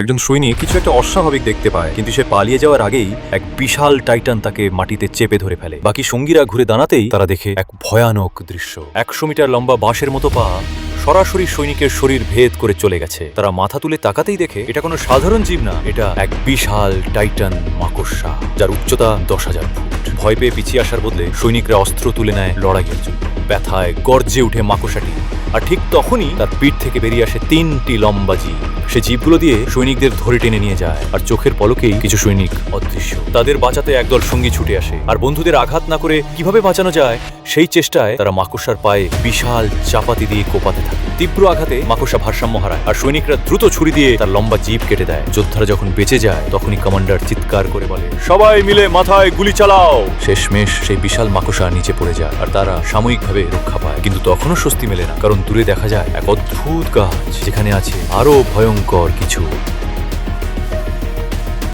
একজন সৈনিক কিছু একটা অস্বাভাবিক দেখতে পায়, কিন্তু সে পালিয়ে যাওয়ার আগেই এক বিশাল টাইটান তাকে মাটিতে চেপে ধরে ফেলে। বাকি সঙ্গীরা ঘুরে দাঁড়াতেই তারা দেখে এক ভয়ানক দৃশ্য। একশো মিটার লম্বা বাঁশের মতো পা সরাসরি সৈনিকের শরীর ভেদ করে চলে গেছে। তারা মাথা তুলে তাকাতেই দেখে এটা কোনো সাধারণ জীব না, এটা এক বিশাল টাইটান মাকড়সা, যার উচ্চতা দশ হাজার ফুট। ভয় পেয়ে পিছিয়ে আসার বদলে সৈনিকরা অস্ত্র তুলে নেয় লড়াইয়ের জন্য। ব্যথায় গর্জে উঠে মাকড়সাটি। আর ঠিক তখনই তার পিঠ থেকে বেরিয়ে আসে তিনটি লম্বা জীব। সে জীবগুলো দিয়ে সৈনিকদের ধরে টেনে নিয়ে যায়। আর চোখের পলকেই কিছু সৈনিক অদৃশ্য। তাদের বাঁচাতে একদল সঙ্গী ছুটে আসে। আর বন্ধুদের আঘাত না করে কীভাবে বাঁচানো যায়, সেই চেষ্টায় তারা মাকড়সার পায়ে বিশাল চাপাতি দিয়ে কোপাতে থাকে। তীব্র আঘাতে মাকড়সা ভারসাম্য হারায়। আর সৈনিকরা দ্রুত ছুরি দিয়ে তার লম্বা জিপ কেটে দেয়। যোদ্ধারা যখন বেঁচে যায়, তখনই কমান্ডার চিৎকার করে বলে, সবাই মিলে মাথায় গুলি চালাও! শেষমেশ সেই বিশাল মাকড়সা নিচে পড়ে যায়। আর তারা সাময়িকভাবে রক্ষা পায়। কিন্তু তখনও স্বস্তি মেলে না। কারণ দূরে দেখা যায় এক অদ্ভুত গাছ যেখানে আছে আরও ভয়ঙ্কর কিছু।